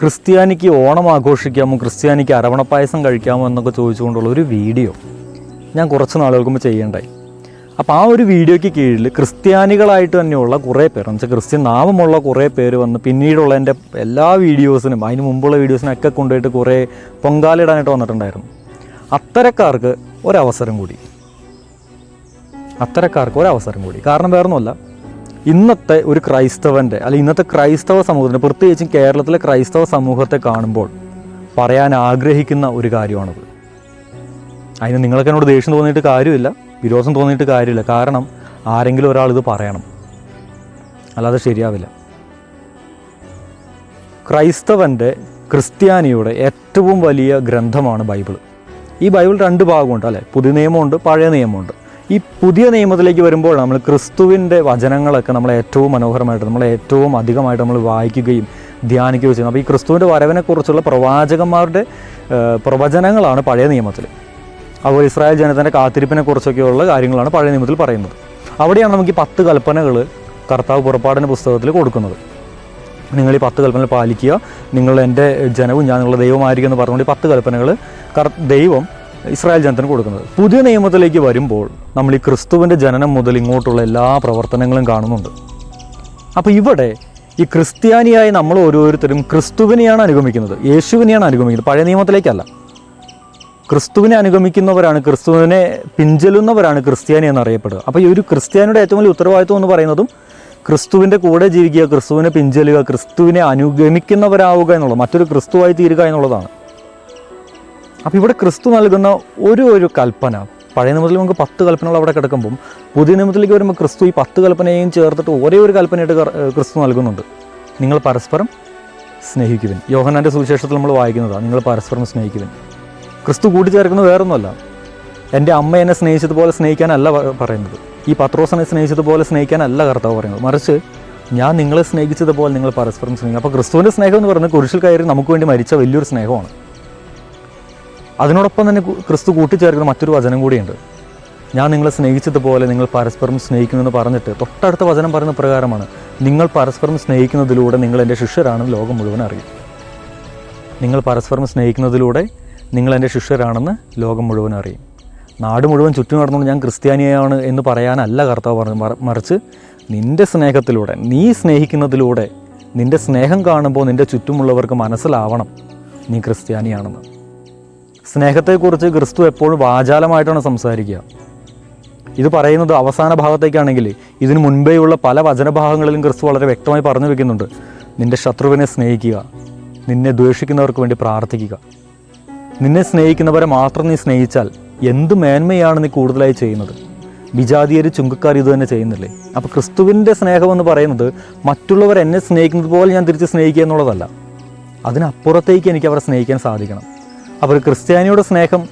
ക്രിസ്ത്യാനിക്ക് ഓണം ആഘോഷിക്കാമോ ക്രിസ്ത്യാനിക്ക് അരവണപ്പായസം കഴിക്കാമോ എന്നൊക്കെ ചോദിച്ചുകൊണ്ടുള്ള ഒരു വീഡിയോ ഞാൻ കുറച്ച് നാളുകൾക്ക് മുമ്പ് ചെയ്യേണ്ടായി. അപ്പോൾ ആ ഒരു വീഡിയോയ്ക്ക് കീഴിൽ ക്രിസ്ത്യാനികളായിട്ട് തന്നെയുള്ള കുറേ പേർ എന്നുവെച്ചാൽ ക്രിസ്ത്യൻ നാമമുള്ള കുറേ പേര് വന്ന് പിന്നീടുള്ള എന്റെ എല്ലാ വീഡിയോസിനും അതിന് മുമ്പുള്ള വീഡിയോസിനൊക്കെ കൊണ്ടുപോയിട്ട് കുറേ പൊങ്കാലിടാനായിട്ട് വന്നിട്ടുണ്ടായിരുന്നു. അത്തരക്കാർക്ക് ഒരവസരം കൂടി. അത്തരക്കാർക്ക് ഒരവസരം കൂടി. കാരണം വേറൊന്നുമല്ല ഇന്നത്തെ ഒരു ക്രൈസ്തവന്റെ അല്ലെങ്കിൽ ഇന്നത്തെ ക്രൈസ്തവ സമൂഹത്തിന്റെ പ്രത്യേകിച്ചും കേരളത്തിലെ ക്രൈസ്തവ സമൂഹത്തെ കാണുമ്പോൾ പറയാൻ ആഗ്രഹിക്കുന്ന ഒരു കാര്യമാണത്. അതിന് നിങ്ങൾക്ക് എന്നോട് ദേഷ്യം തോന്നിയിട്ട് കാര്യമില്ല വിരോധം തോന്നിയിട്ട് കാര്യമില്ല. കാരണം ആരെങ്കിലും ഒരാൾ ഇത് പറയണം. അല്ലാതെ ശരിയാവില്ല. ക്രൈസ്തവന്റെ ക്രിസ്ത്യാനിയുടെ ഏറ്റവും വലിയ ഗ്രന്ഥമാണ് ബൈബിൾ ഈ ബൈബിൾ രണ്ട് ഭാഗമുണ്ട് അല്ലേ? പുതിയ നിയമമുണ്ട് പഴയ നിയമമുണ്ട്. ഈ പുതിയ നിയമത്തിലേക്ക് വരുമ്പോൾ നമ്മൾ ക്രിസ്തുവിന്റെ വചനങ്ങളൊക്കെ നമ്മൾ ഏറ്റവും മനോഹരമായിട്ട് നമ്മൾ ഏറ്റവും അധികമായിട്ട് നമ്മൾ വായിക്കുകയും ധ്യാനിക്കുകയും ചെയ്യുന്നു. അപ്പോൾ ഈ ക്രിസ്തുവിന്റെ വരവിനെക്കുറിച്ചുള്ള പ്രവാചകന്മാരുടെ പ്രവചനങ്ങളാണ് പഴയ നിയമത്തിൽ. അതുപോലെ ഇസ്രായേൽ ജനത്തിന്റെ കാത്തിരിപ്പിനെ കുറിച്ചൊക്കെയുള്ള കാര്യങ്ങളാണ് പഴയ നിയമത്തിൽ പറയുന്നത്. അവിടെയാണ് നമുക്ക് ഈ പത്ത് കൽപ്പനകൾ കർത്താവ് പുറപ്പാടിന്റെ പുസ്തകത്തിൽ കൊടുക്കുന്നത്. നിങ്ങൾ ഈ പത്ത് കൽപ്പനകൾ പാലിക്കുക. നിങ്ങൾ എന്റെ ജനവും ഞാൻ നിങ്ങളുടെ ദൈവമായിരിക്കും എന്ന് പറഞ്ഞുകൊണ്ട് ഈ പത്ത് കൽപ്പനകൾ ദൈവം ഇസ്രായേൽ ജനത്തിന് കൊടുക്കുന്നത്. പുതിയ നിയമത്തിലേക്ക് വരുമ്പോൾ നമ്മൾ ഈ ക്രിസ്തുവിന്റെ ജനനം മുതൽ ഇങ്ങോട്ടുള്ള എല്ലാ പ്രവർത്തനങ്ങളും കാണുന്നുണ്ട്. അപ്പോൾ ഇവിടെ ഈ ക്രിസ്ത്യാനിയായി നമ്മൾ ഓരോരുത്തരും ക്രിസ്തുവിനെയാണ് അനുഗമിക്കുന്നത്. യേശുവിനെയാണ് അനുഗമിക്കുന്നത്. പഴയ നിയമത്തിലേക്കല്ല. ക്രിസ്തുവിനെ അനുഗമിക്കുന്നവരാണ് ക്രിസ്തുവിനെ പിഞ്ചലുന്നവരാണ് ക്രിസ്ത്യാനി എന്നറിയപ്പെടുക. അപ്പോൾ ഈ ഒരു ക്രിസ്ത്യാനിയുടെ ഏറ്റവും വലിയ ഉത്തരവാദിത്വം എന്ന് പറയുന്നതും ക്രിസ്തുവിന്റെ കൂടെ ജീവിക്കുക ക്രിസ്തുവിനെ പിഞ്ചലുക ക്രിസ്തുവിനെ അനുഗമിക്കുന്നവരാവുക എന്നുള്ളത് മറ്റൊരു ക്രിസ്തുവായി തീരുക എന്നുള്ളതാണ്. അപ്പോൾ ഇവിടെ ക്രിസ്തു നൽകുന്ന ഒരു ഒരു കൽപ്പന. പഴയ നിയമത്തിൽ നമുക്ക് പത്ത് കൽപ്പനകൾ അവിടെ കിടക്കുമ്പം പുതിയ നിയമത്തിലേക്ക് വരുമ്പോൾ ക്രിസ്തു ഈ പത്ത് കൽപ്പനയും ചേർത്തിട്ട് ഒരേ ഒരു കൽപ്പനയായിട്ട് ക്രിസ്തു നൽകുന്നുണ്ട്. നിങ്ങൾ പരസ്പരം സ്നേഹിക്കുവിൻ. യോഹനാന്റെ സുവിശേഷത്തിൽ നമ്മൾ വായിക്കുന്നതാണ് നിങ്ങൾ പരസ്പരം സ്നേഹിക്കുവിൻ. ക്രിസ്തു കൂട്ടിച്ചേർക്കുന്നത് വേറൊന്നുമല്ല. എന്റെ അമ്മ എന്നെ സ്നേഹിച്ചതുപോലെ സ്നേഹിക്കാനല്ല പറയുന്നത്. ഈ പത്രോസനെ സ്നേഹിച്ചതുപോലെ സ്നേഹിക്കാനല്ല കർത്താവ് പറയുന്നത്. മറിച്ച് ഞാൻ നിങ്ങളെ സ്നേഹിച്ചതുപോലെ നിങ്ങൾ പരസ്പരം സ്നേഹിക്കും. അപ്പോൾ ക്രിസ്തുവിന്റെ സ്നേഹം എന്ന് പറയുന്നത് കുരിശിൽ കയറി നമുക്ക് വേണ്ടി മരിച്ച വലിയൊരു സ്നേഹമാണ്. അതിനോടൊപ്പം തന്നെ ക്രിസ്തു കൂട്ടിച്ചേർക്കുന്ന മറ്റൊരു വചനം കൂടിയുണ്ട്. ഞാൻ നിങ്ങളെ സ്നേഹിച്ചതുപോലെ നിങ്ങൾ പരസ്പരം സ്നേഹിക്കുമെന്ന് പറഞ്ഞിട്ട് തൊട്ടടുത്ത വചനം പറയുന്ന പ്രകാരമാണ് നിങ്ങൾ പരസ്പരം സ്നേഹിക്കുന്നതിലൂടെ നിങ്ങൾ എന്റെ ശിഷ്യരാണെന്ന് ലോകം മുഴുവൻ അറിയും. നിങ്ങൾ പരസ്പരം സ്നേഹിക്കുന്നതിലൂടെ നിങ്ങൾ എന്റെ ശിഷ്യരാണെന്ന് ലോകം മുഴുവൻ അറിയും. നാട് മുഴുവൻ ചുറ്റും നടന്നുകൊണ്ട് ഞാൻ ക്രിസ്ത്യാനിയാണ് എന്ന് പറയാനല്ല കർത്താവ് പറഞ്ഞു മറിച്ച് നിന്റെ സ്നേഹത്തിലൂടെ നീ സ്നേഹിക്കുന്നതിലൂടെ നിന്റെ സ്നേഹം കാണുമ്പോൾ നിന്റെ ചുറ്റുമുള്ളവർക്ക് മനസ്സിലാവണം നീ ക്രിസ്ത്യാനിയാണെന്ന്. സ്നേഹത്തെക്കുറിച്ച് ക്രിസ്തു എപ്പോഴും വാചാലമായിട്ടാണ് സംസാരിക്കുക. ഇത് പറയുന്നത് അവസാന ഭാഗത്തേക്കാണെങ്കിൽ ഇതിനു മുൻപേയുള്ള പല വചനഭാഗങ്ങളിലും ക്രിസ്തു വളരെ വ്യക്തമായി പറഞ്ഞു വെക്കുന്നുണ്ട്. നിന്റെ ശത്രുവിനെ സ്നേഹിക്കുക. നിന്നെ ദ്വേഷിക്കുന്നവർക്ക് വേണ്ടി പ്രാർത്ഥിക്കുക. നിന്നെ സ്നേഹിക്കുന്നവരെ മാത്രം നീ സ്നേഹിച്ചാൽ എന്ത് മേന്മയാണ് നീ കൂടുതലായി ചെയ്യുന്നത്? വിജാതീയർ ചുങ്കക്കാർ ഇത് തന്നെ ചെയ്യുന്നില്ലേ? അപ്പോൾ ക്രിസ്തുവിന്റെ സ്നേഹമെന്ന് പറയുന്നത് മറ്റുള്ളവർ എന്നെ സ്നേഹിക്കുന്നത് പോലെ ഞാൻ തിരിച്ച് സ്നേഹിക്കുക എന്നുള്ളതല്ല. അതിനപ്പുറത്തേക്ക് എനിക്ക് അവരെ സ്നേഹിക്കാൻ സാധിക്കണം. അപ്പോൾ ക്രിസ്ത്യാനിയുടെ സ്നേഹം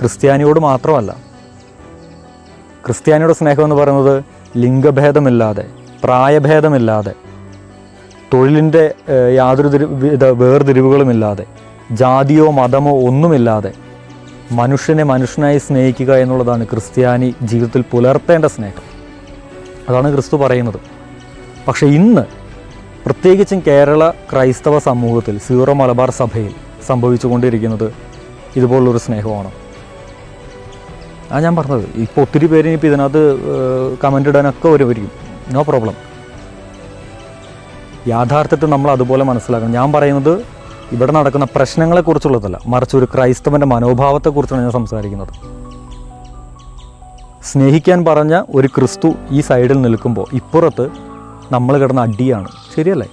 ക്രിസ്ത്യാനിയോട് മാത്രമല്ല. ക്രിസ്ത്യാനിയുടെ സ്നേഹം എന്ന് പറയുന്നത് ലിംഗഭേദമില്ലാതെ പ്രായഭേദമില്ലാതെ തൊഴിലിന്റെ യാതൊരു തിരി വിധ വേർതിരിവുകളുമില്ലാതെ ജാതിയോ മതമോ ഒന്നുമില്ലാതെ മനുഷ്യനെ മനുഷ്യനായി സ്നേഹിക്കുക എന്നുള്ളതാണ് ക്രിസ്ത്യാനി ജീവിതത്തിൽ പുലർത്തേണ്ട സ്നേഹം. അതാണ് ക്രിസ്തു പറയുന്നത്. പക്ഷേ ഇന്ന് പ്രത്യേകിച്ചും കേരള ക്രൈസ്തവ സമൂഹത്തിൽ സീറോ മലബാർ സഭയിൽ സംഭവിച്ചുകൊണ്ടിരിക്കുന്നത് ഇതുപോലുള്ളൊരു സ്നേഹമാണ്. ആ ഞാൻ പറഞ്ഞത് ഇപ്പോൾ ഒത്തിരി പേര് ഇപ്പോൾ ഇതിനകത്ത് കമന്റ് ഇടാനൊക്കെ ഒരു വരുമായിരിക്കും. നോ പ്രോബ്ലം യാഥാർത്ഥ്യത്തിൽ നമ്മൾ അതുപോലെ മനസ്സിലാക്കണം. ഞാൻ പറയുന്നത് ഇവിടെ നടക്കുന്ന പ്രശ്നങ്ങളെക്കുറിച്ചുള്ളതല്ല മറിച്ച് ഒരു ക്രൈസ്തവന്റെ മനോഭാവത്തെക്കുറിച്ചാണ് ഞാൻ സംസാരിക്കുന്നത്. സ്നേഹിക്കാൻ പറഞ്ഞ ഒരു ക്രിസ്തു ഈ സൈഡിൽ നിൽക്കുമ്പോൾ ഇപ്പുറത്ത് നമ്മൾ കിടന്ന അടിയാണ്. ശരിയല്ലേ?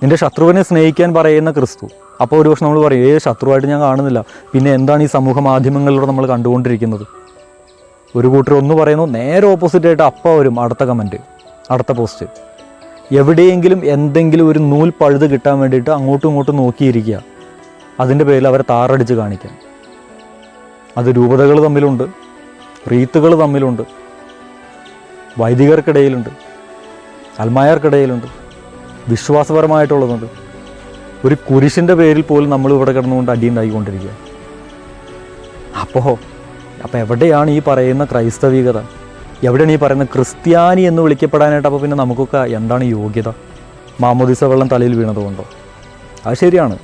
നിന്റെ ശത്രുവിനെ സ്നേഹിക്കാൻ പറയുന്ന ക്രിസ്തു. അപ്പോൾ ഒരു പക്ഷെ നമ്മൾ പറയും ഏ ശത്രുവായിട്ട് ഞാൻ കാണുന്നില്ല. പിന്നെ എന്താണ് ഈ സമൂഹ മാധ്യമങ്ങളിലൂടെ നമ്മൾ കണ്ടുകൊണ്ടിരിക്കുന്നത്? ഒരു കൂട്ടർ ഒന്ന് പറയുന്നു നേരെ ഓപ്പോസിറ്റ് ആയിട്ട് അപ്പം വരും അടുത്ത കമന്റ് അടുത്ത പോസ്റ്റ് എവിടെയെങ്കിലും എന്തെങ്കിലും ഒരു നൂൽ പഴുത് കിട്ടാൻ വേണ്ടിയിട്ട് അങ്ങോട്ടും ഇങ്ങോട്ടും നോക്കിയിരിക്കുക. അതിന്റെ പേരിൽ അവരെ താറടിച്ച് കാണിക്കാം അത് രൂപതകൾ തമ്മിലുണ്ട് റീത്തുകൾ തമ്മിലുണ്ട് വൈദികർക്കിടയിലുണ്ട് അൽമായർക്കിടയിലുണ്ട്. വിശ്വാസപരമായിട്ടുള്ളതുണ്ട്. ഒരു കുരിശിന്റെ പേരിൽ പോലും നമ്മൾ ഇവിടെ കിടന്നുകൊണ്ട് അടിയുണ്ടായിക്കൊണ്ടിരിക്കുക. അപ്പോൾ അപ്പോൾ എവിടെയാണ് ഈ പറയുന്ന ക്രൈസ്തവികത? എവിടെയാണ് ഈ പറയുന്ന ക്രിസ്ത്യാനി എന്ന് വിളിക്കപ്പെടാനായിട്ട് അപ്പോൾ പിന്നെ നമുക്കൊക്കെ എന്താണ് യോഗ്യത? മാമോദിസ വെള്ളം തലയിൽ വീണതുകൊണ്ടോ? അത് ശരിയാണ്.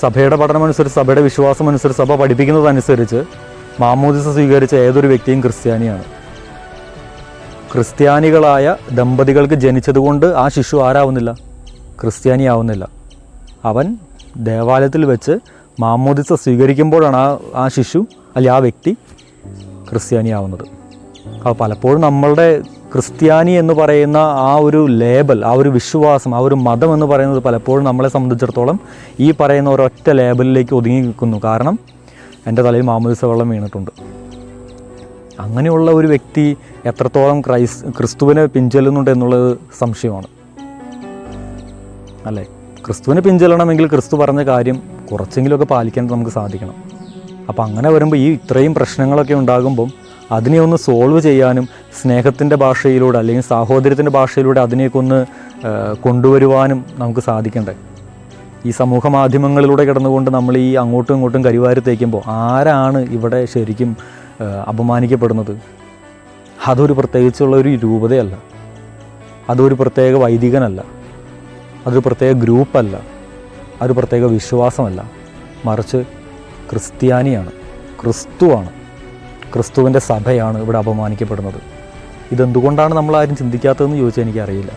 സഭയുടെ പഠനമനുസരിച്ച് സഭയുടെ വിശ്വാസമനുസരിച്ച് സഭ പഠിപ്പിക്കുന്നതനുസരിച്ച് മാമോദിസ സ്വീകരിച്ച ഏതൊരു വ്യക്തിയും ക്രിസ്ത്യാനിയാണ്. ക്രിസ്ത്യാനികളായ ദമ്പതികൾക്ക് ജനിച്ചതുകൊണ്ട് ആ ശിശു ആരാവുന്നില്ല? ക്രിസ്ത്യാനി ആവുന്നില്ല അവൻ ദേവാലയത്തിൽ വെച്ച് മാമോദിസ സ്വീകരിക്കുമ്പോഴാണ് ആ ആ ശിശു അല്ലെങ്കിൽ ആ വ്യക്തി ക്രിസ്ത്യാനി ആവുന്നത് അപ്പോൾ പലപ്പോഴും നമ്മളുടെ ക്രിസ്ത്യാനി എന്ന് പറയുന്ന ആ ഒരു ലേബൽ ആ ഒരു വിശ്വാസം ആ ഒരു മതം എന്ന് പറയുന്നത് പലപ്പോഴും നമ്മളെ സംബന്ധിച്ചിടത്തോളം ഈ പറയുന്ന ഒരൊറ്റ ലേബലിലേക്ക് ഒതുങ്ങി നിൽക്കുന്നു. കാരണം എന്റെ തലയിൽ മാമോദിസ വെള്ളം വീണിട്ടുണ്ട്. അങ്ങനെയുള്ള ഒരു വ്യക്തി എത്രത്തോളം ക്രൈസ് ക്രിസ്തുവിനെ പിൻചെല്ലുന്നുണ്ട് എന്നുള്ളത് സംശയമാണ്. അല്ലേ? ക്രിസ്തുവിനെ പിൻചെല്ലണമെങ്കിൽ ക്രിസ്തു പറഞ്ഞ കാര്യം കുറച്ചെങ്കിലുമൊക്കെ പാലിക്കാൻ നമുക്ക് സാധിക്കണം. അപ്പോൾ അങ്ങനെ വരുമ്പോൾ ഈ ഇത്രയും പ്രശ്നങ്ങളൊക്കെ ഉണ്ടാകുമ്പം അതിനെ ഒന്ന് സോൾവ് ചെയ്യാനും സ്നേഹത്തിന്റെ ഭാഷയിലൂടെ അല്ലെങ്കിൽ സാഹോദര്യത്തിന്റെ ഭാഷയിലൂടെ അതിനെയൊക്കെ ഒന്ന് കൊണ്ടുവരുവാനും നമുക്ക് സാധിക്കണ്ടേ? ഈ സമൂഹ മാധ്യമങ്ങളിലൂടെ കിടന്നുകൊണ്ട് നമ്മൾ ഈ അങ്ങോട്ടും ഇങ്ങോട്ടും കരിവാരി തേക്കുമ്പോൾ ആരാണ് ഇവിടെ ശരിക്കും അപമാനിക്കപ്പെടുന്നത്. അതൊരു പ്രത്യേകിച്ചുള്ള ഒരു രൂപതയല്ല. അതൊരു പ്രത്യേക വൈദികനല്ല. അതൊരു പ്രത്യേക ഗ്രൂപ്പല്ല. അതൊരു പ്രത്യേക വിശ്വാസമല്ല. മറിച്ച് ക്രിസ്ത്യാനിയാണ് ക്രിസ്തുവാണ് ക്രിസ്തുവിന്റെ സഭയാണ് ഇവിടെ അപമാനിക്കപ്പെടുന്നത്. ഇതെന്തുകൊണ്ടാണ് നമ്മൾ ആരും ചിന്തിക്കാത്തതെന്ന് ചോദിച്ചാൽ എനിക്കറിയില്ല.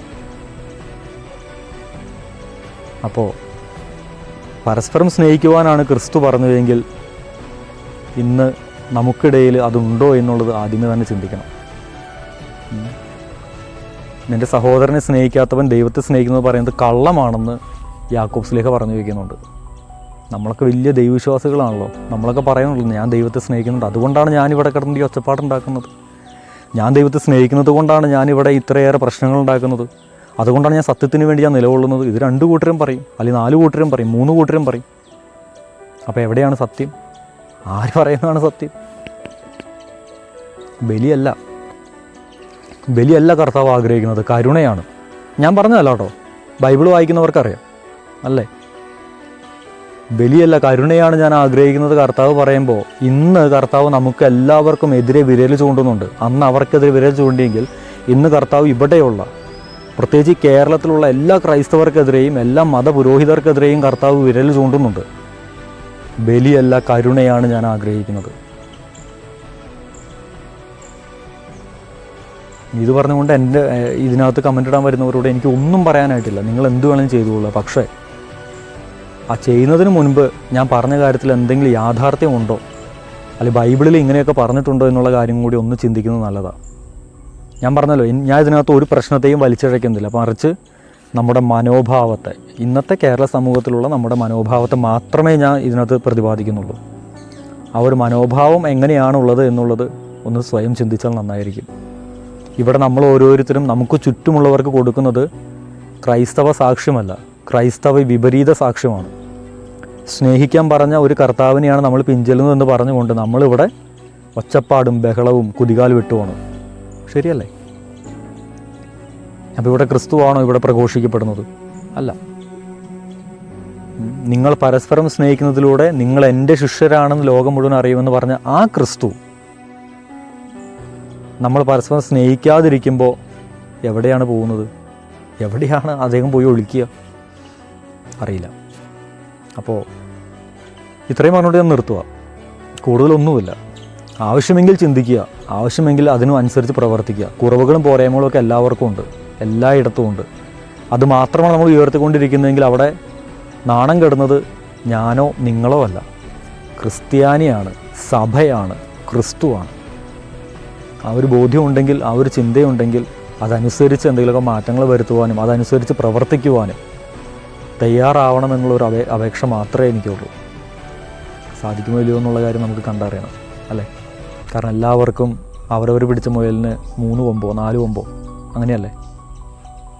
അപ്പോൾ പരസ്പരം സ്നേഹിക്കുവാനാണ് ക്രിസ്തു പറഞ്ഞതെങ്കിൽ ഇന്ന് നമുക്കിടയിൽ അതുണ്ടോ എന്നുള്ളത് ആദ്യമേ തന്നെ ചിന്തിക്കണം. നിന്റെ സഹോദരനെ സ്നേഹിക്കാത്തവൻ ദൈവത്തെ സ്നേഹിക്കുന്നത് പറയുന്നത് കള്ളമാണെന്ന് യാക്കോബ്സിലേക്ക് പറഞ്ഞു വയ്ക്കുന്നുണ്ട് നമ്മളൊക്കെ വലിയ ദൈവവിശ്വാസികളാണല്ലോ. നമ്മളൊക്കെ പറയുന്നുള്ളൂ ഞാൻ ദൈവത്തെ സ്നേഹിക്കുന്നുണ്ട്. അതുകൊണ്ടാണ് ഞാനിവിടെ കിടന്നിട്ട് ഈ ഒച്ചപ്പാടുണ്ടാക്കുന്നത് ഞാൻ ദൈവത്തെ സ്നേഹിക്കുന്നത് കൊണ്ടാണ് ഞാനിവിടെ ഇത്രയേറെ പ്രശ്നങ്ങൾ ഉണ്ടാക്കുന്നത്. അതുകൊണ്ടാണ് ഞാൻ സത്യത്തിന് വേണ്ടി ഞാൻ നിലകൊള്ളുന്നത്. ഇത് രണ്ട് കൂട്ടരും പറയും അല്ലെങ്കിൽ നാല് കൂട്ടരും പറയും മൂന്ന് കൂട്ടരും പറയും. അപ്പോൾ എവിടെയാണ് സത്യം? ആര് പറയുന്നതാണ് സത്യം? ബലിയല്ല. ബലിയല്ല കർത്താവ് ആഗ്രഹിക്കുന്നത് കരുണയാണ്. ഞാൻ പറഞ്ഞതല്ല കേട്ടോ. ബൈബിൾ വായിക്കുന്നവർക്കറിയാം. അല്ലേ? ബലിയല്ല കരുണയാണ് ഞാൻ ആഗ്രഹിക്കുന്നത് കർത്താവ് പറയുമ്പോൾ ഇന്ന് കർത്താവ് നമുക്ക് എല്ലാവർക്കും എതിരെ വിരൽ ചൂണ്ടുന്നുണ്ട്. അന്ന് അവർക്കെതിരെ വിരൽ ചൂണ്ടിയെങ്കിൽ ഇന്ന് കർത്താവ് ഇവിടെയുള്ള പ്രത്യേകിച്ച് കേരളത്തിലുള്ള എല്ലാ ക്രൈസ്തവർക്കെതിരെയും എല്ലാ മതപുരോഹിതർക്കെതിരെയും കർത്താവ് വിരൽ ചൂണ്ടുന്നുണ്ട്. ബലിയല്ല കരുണയാണ് ഞാൻ ആഗ്രഹിക്കുന്നത്. ഇത് പറഞ്ഞുകൊണ്ട് എന്റെ ഇതിനകത്ത് കമന്റ് ഇടാൻ വരുന്നവരോട് എനിക്ക് ഒന്നും പറയാനായിട്ടില്ല. നിങ്ങൾ എന്ത് വേണമെങ്കിലും ചെയ്തുകൊള്ളുക പക്ഷേ ആ ചെയ്യുന്നതിന് മുൻപ് ഞാൻ പറഞ്ഞ കാര്യത്തിൽ എന്തെങ്കിലും യാഥാർത്ഥ്യമുണ്ടോ അല്ലെങ്കിൽ ബൈബിളിൽ ഇങ്ങനെയൊക്കെ പറഞ്ഞിട്ടുണ്ടോ എന്നുള്ള കാര്യം കൂടി ഒന്ന് ചിന്തിക്കുന്നത് നല്ലതാണ് ഞാൻ പറഞ്ഞല്ലോ ഞാൻ ഇതിനകത്ത് ഒരു പ്രശ്നത്തെയും വലിച്ചിഴയ്ക്കുന്നില്ല. മറിച്ച് നമ്മുടെ മനോഭാവത്തെ ഇന്നത്തെ കേരള സമൂഹത്തിലുള്ള നമ്മുടെ മനോഭാവത്തെ മാത്രമേ ഞാൻ ഇതിനകത്ത് പ്രതിപാദിക്കുന്നുള്ളൂ. ആ ഒരു മനോഭാവം എങ്ങനെയാണുള്ളത് എന്നുള്ളത് ഒന്ന് സ്വയം ചിന്തിച്ചാൽ നന്നായിരിക്കും. ഇവിടെ നമ്മൾ ഓരോരുത്തരും നമുക്ക് ചുറ്റുമുള്ളവർക്ക് കൊടുക്കുന്നത് ക്രൈസ്തവ സാക്ഷ്യമല്ല ക്രൈസ്തവ വിപരീത സാക്ഷ്യമാണ്. സ്നേഹിക്കാൻ പറഞ്ഞ ഒരു കർത്താവിനെയാണ് നമ്മൾ പിഞ്ചലുന്നതെന്ന് പറഞ്ഞുകൊണ്ട് നമ്മളിവിടെ ഒച്ചപ്പാടും ബഹളവും കുതികാൽ വിട്ടുമാണ് ശരിയല്ലേ? അപ്പോൾ ഇവിടെ ക്രിസ്തുവാണോ ഇവിടെ പ്രഘോഷിക്കപ്പെടുന്നത്? അല്ല. നിങ്ങൾ പരസ്പരം സ്നേഹിക്കുന്നതിലൂടെ നിങ്ങൾ എന്റെ ശിഷ്യരാണെന്ന് ലോകം മുഴുവൻ അറിയുമെന്ന് പറഞ്ഞ ആ ക്രിസ്തു നമ്മൾ പരസ്പരം സ്നേഹിക്കാതിരിക്കുമ്പോൾ എവിടെയാണ് പോകുന്നത്? എവിടെയാണ് അദ്ദേഹം പോയി ഒളിക്കുക? അറിയില്ല. അപ്പോൾ ഇത്രയും പറഞ്ഞുകൊണ്ട് ഞാൻ നിർത്തുക കൂടുതലൊന്നുമില്ല. ആവശ്യമെങ്കിൽ ചിന്തിക്കുക. ആവശ്യമെങ്കിൽ അതിനും അനുസരിച്ച് പ്രവർത്തിക്കുക. കുറവുകളും പോരായ്മകളും ഒക്കെ എല്ലാവർക്കും ഉണ്ട്. എല്ലായിടത്തും ഉണ്ട്. അത് മാത്രമാണ് നമ്മൾ ഉയർത്തിക്കൊണ്ടിരിക്കുന്നതെങ്കിൽ അവിടെ നാണം കെടുന്നത് ഞാനോ നിങ്ങളോ അല്ല. ക്രിസ്ത്യാനിയാണ് സഭയാണ് ക്രിസ്തുവാണ്. ആ ഒരു ബോധ്യമുണ്ടെങ്കിൽ ആ ഒരു ചിന്തയുണ്ടെങ്കിൽ അതനുസരിച്ച് എന്തെങ്കിലുമൊക്കെ മാറ്റങ്ങൾ വരുത്തുവാനും അതനുസരിച്ച് പ്രവർത്തിക്കുവാനും തയ്യാറാവണം എന്നുള്ളൊരു അപേ അപേക്ഷ മാത്രമേ എനിക്കുള്ളൂ. സാധിക്കുമോ ഇല്ലയോ എന്നുള്ള കാര്യം നമുക്ക് കണ്ടറിയണം അല്ലേ? കാരണം എല്ലാവർക്കും അവരവർ പിടിച്ച മുയലിന് മൂന്ന് കൊമ്പോ നാല് കൊമ്പോ അങ്ങനെയല്ലേ?